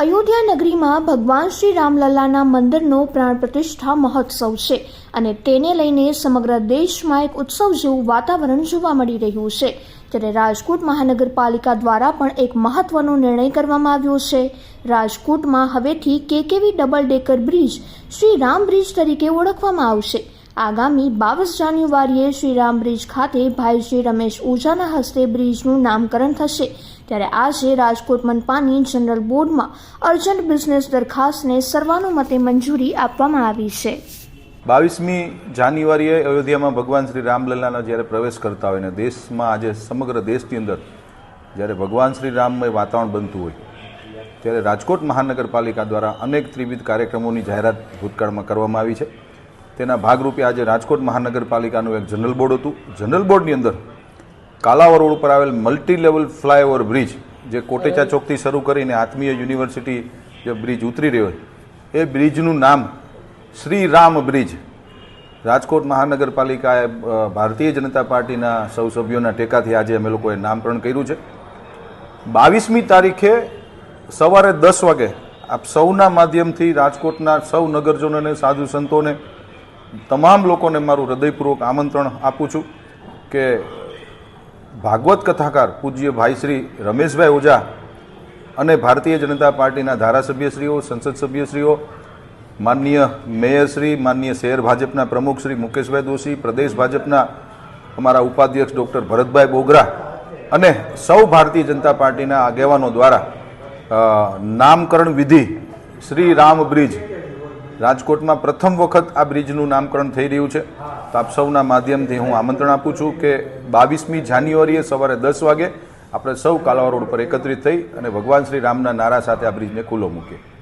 અયોધ્યા નગરીમાં ભગવાન શ્રી રામલલ્લાના મંદિરનો પ્રાણ પ્રતિષ્ઠા મહોત્સવ છે અને તેને લઈને સમગ્ર દેશમાં એક ઉત્સવ જેવું વાતાવરણ જોવા મળી રહ્યું છે. ત્યારે રાજકોટ મહાનગરપાલિકા દ્વારા પણ એક મહત્વનો નિર્ણય કરવામાં આવ્યો છે. રાજકોટમાં હવેથી KKV double decker bridge Shri Ram bridge તરીકે ઓળખવામાં આવશે. આગામી બાવીસ જાન્યુઆરીએ શ્રીરામ બ્રિજ ખાતે ભાઈશ્રી રમેશ ઓઝાના હસ્તે બ્રિજનું નામકરણ થશે. ત્યારે આજે રાજકોટ મનપાની જનરલ બોર્ડમાં અર્જન્ટ બિઝનેસ દરખાસ્તને સર્વાનુમતે મંજૂરી આપવામાં આવી છે. બાવીસમી જાન્યુઆરીએ અયોધ્યામાં ભગવાન શ્રી રામલલ્લાનો જ્યારે પ્રવેશ કરતા હોય ને દેશમાં આજે સમગ્ર દેશની અંદર જ્યારે ભગવાન શ્રી રામમય વાતાવરણ બનતું હોય, ત્યારે રાજકોટ મહાનગરપાલિકા દ્વારા અનેક ત્રિવિધ કાર્યક્રમોની જાહેરાત ભૂતકાળમાં કરવામાં આવી છે. તેના ભાગરૂપે આજે રાજકોટ મહાનગરપાલિકાનું એક જનરલ બોર્ડ હતું. જનરલ બોર્ડની અંદર કાલાવર રોડ ઉપર આવેલ મલ્ટી લેવલ ફ્લાયઓવર બ્રિજ, જે કોટેચા ચોકથી શરૂ કરીને આત્મીય યુનિવર્સિટી જે બ્રિજ ઉતરી રહ્યો એ બ્રિજનું નામ શ્રી રામ બ્રિજ. રાજકોટ મહાનગરપાલિકાએ ભારતીય જનતા પાર્ટીના સૌ સભ્યોના ટેકાથી આજે અમે લોકોએ નામકરણ કર્યું છે. બાવીસમી તારીખે સવારે દસ વાગે આપ સૌના માધ્યમથી રાજકોટના સૌ નગરજનોને, સાધુ સંતોને તમામ લોકોને મારું હૃદયપૂર્વક આમંત્રણ આપું છું કે ભાગવત કથાકાર પૂજ્ય ભાઈ શ્રી રમેશભાઈ ઓઝા અને ભારતીય જનતા પાર્ટીના ધારાસભ્યશ્રીઓ, સંસદ સભ્યશ્રીઓ, માનનીય મેયરશ્રી માનનીય શહેર ભાજપના પ્રમુખ શ્રી મુકેશભાઈ દોશી, પ્રદેશ ભાજપના અમારા ઉપાધ્યક્ષ ડૉક્ટર ભરતભાઈ બોગરા અને સૌ ભારતીય જનતા પાર્ટીના આગેવાનો દ્વારા નામકરણ વિધિ શ્રી રામ બ્રિજ રાજકોટમાં પ્રથમ વખત આ બ્રિજનું નામકરણ થઈ રહ્યું છે. તો આપ સૌના માધ્યમથી હું આમંત્રણ આપું છું કે બાવીસમી જાન્યુઆરીએ સવારે દસ વાગે આપણે સૌ કાલાવા રોડ પર એકત્રિત થઈ અને ભગવાન શ્રી રામના નારા સાથે આ બ્રિજને ખુલ્લો મૂકીએ.